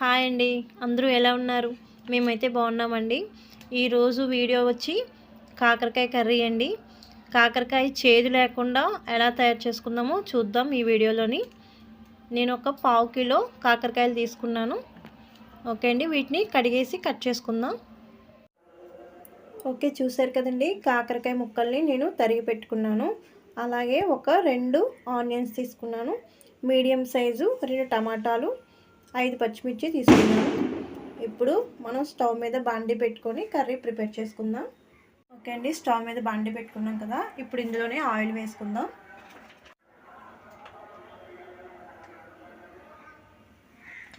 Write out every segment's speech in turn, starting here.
Hi అండి. అందరూ ఎలా ఉన్నారు? మేమైతే బాగున్నామండి. ఈరోజు వీడియో వచ్చి కాకరకాయ కర్రీ అండి. కాకరకాయ చేదు లేకుండా ఎలా తయారు చేసుకుందామో చూద్దాం ఈ వీడియోలోని. నేను ఒక పావు కిలో కాకరకాయలు తీసుకున్నాను. ఓకే అండి వీటిని కడిగేసి కట్ చేసుకుందాం. ఓకే చూసారు కదండి కాకరకాయ ముక్కల్ని నేను తరిగి పెట్టుకున్నాను. అలాగే ఒక రెండు ఆనియన్స్ తీసుకున్నాను. మీడియం సైజు రెండు టమాటాలు ఐదు పచ్చిమిర్చి తీసుకున్నాను. ఇప్పుడు మనం స్టవ్ మీద బాండి పెట్టుకొని కర్రీ ప్రిపేర్ చేసుకుందాం. ఓకే అండి స్టవ్ మీద బాండి పెట్టుకున్నాం కదా ఇప్పుడు ఇందులోనే ఆయిల్ వేసుకుందాం.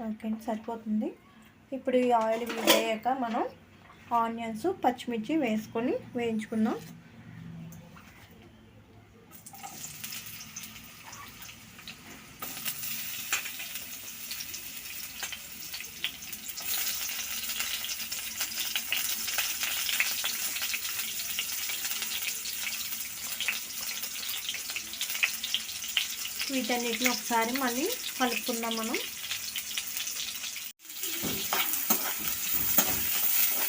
ఓకే అండి సరిపోతుంది. ఇప్పుడు ఈ ఆయిల్ వేయక మనం ఆనియన్స్ పచ్చిమిర్చి వేసుకొని వేయించుకుందాం. వీటన్నిటిని ఒకసారి మళ్ళీ కలుపుకుందాం మనం.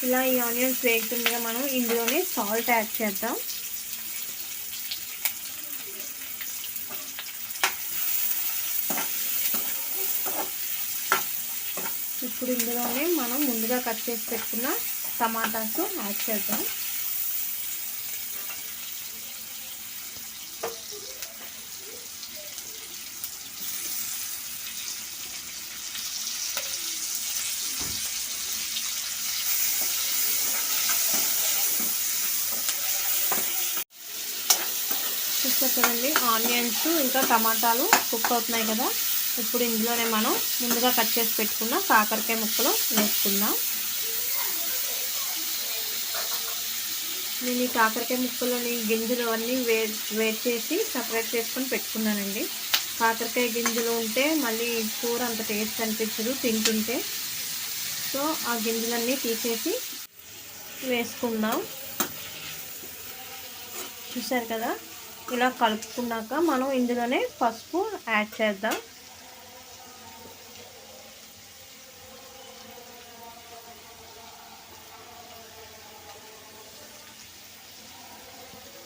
ఇలా ఈ ఆనియన్స్ వేగుతుండగా మనం ఇందులోనే సాల్ట్ యాడ్ చేద్దాం. ఇప్పుడు ఇందులోనే మనం ముందుగా కట్ చేసి పెట్టుకున్న టమాటాస్ యాడ్ చేద్దాం. చూస్తారు కదండి ఆనియన్స్ ఇంకా టమాటాలు కుక్ అవుతున్నాయి కదా. ఇప్పుడు ఇందులోనే మనం ముందుగా కట్ చేసి పెట్టుకున్న కాకరకాయ ముక్కలు వేసుకుందాం. నేను ఈ కాకరకాయ ముక్కలని గింజలు అన్నీ వే వేట్ చేసి సపరేట్ చేసుకొని పెట్టుకున్నానండి. కాకరకాయ గింజలు ఉంటే మళ్ళీ కూర అంత టేస్ట్ అనిపించదు తింటుంటే. సో ఆ గింజలన్నీ తీసేసి వేసుకుందాం. చూసారు కదా? ఇలా కలుపుకున్నాక మనం ఇందులోనే పసుపు యాడ్ చేద్దాం.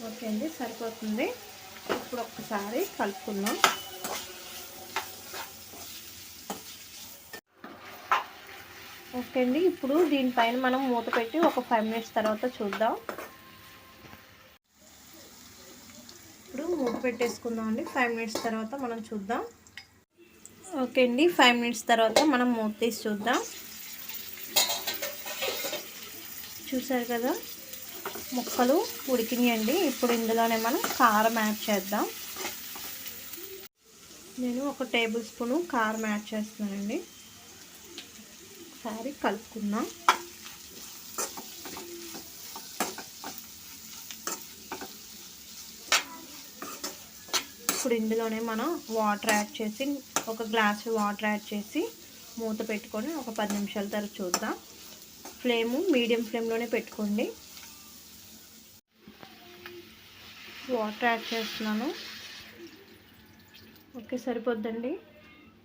ఓకే అండి సరిపోతుంది. ఇప్పుడు ఒక్కసారి కలుపుకుందాం. ఓకే అండి ఇప్పుడు దీనిపైన మనం మూత పెట్టి ఒక ఫైవ్ మినిట్స్ తర్వాత చూద్దాం ఇప్పుడు మూత పెట్టేసుకుందాం అండి. ఫైవ్ మినిట్స్ తర్వాత మనం చూద్దాం. ఓకే అండి. ఫైవ్ మినిట్స్ తర్వాత మనం మూత తీసి చూద్దాం. చూసారు కదా? ముక్కలు ఉడికినాయండి. ఇప్పుడు ఇందులోనే మనం కారం యాడ్ చేద్దాం. నేను ఒక టేబుల్ స్పూను కారం యాడ్ చేస్తున్నానండి. ఒకసారి కలుపుకుందాం. ఇప్పుడు ఇందులోనే మనం వాటర్ యాడ్ చేసి ఒక గ్లాస్ వాటర్ యాడ్ చేసి మూత పెట్టుకొని ఒక పది నిమిషాల తర్వాత చూద్దాం. ఫ్లేము మీడియం ఫ్లేమ్లోనే పెట్టుకోండి. వాటర్ యాడ్ చేస్తున్నాను. ఓకే సరిపోద్దండి.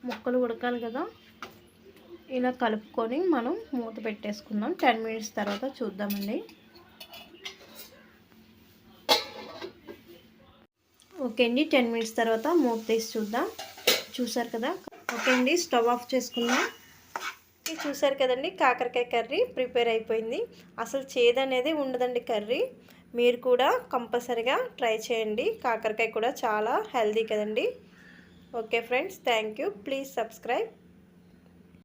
ముక్కలు ఉడకాలి కదా. ఇలా కలుపుకొని మనం మూత పెట్టేసుకుందాం. టెన్ మినిట్స్ తర్వాత చూద్దామండి. ఓకే అండి టెన్ మినిట్స్ తర్వాత మూత తీసి చూద్దాం. చూసారు కదా? ఓకే అండి స్టవ్ ఆఫ్ చేసుకుందాం. చూసారు కదండి కాకరకాయ కర్రీ ప్రిపేర్ అయిపోయింది. అసలు చేదనేది ఉండదండి కర్రీ. మీరు కూడా కంపల్సరిగా ట్రై చేయండి. కాకరకాయ కూడా చాలా హెల్దీ కదండి. Okay friends thank you. Please subscribe.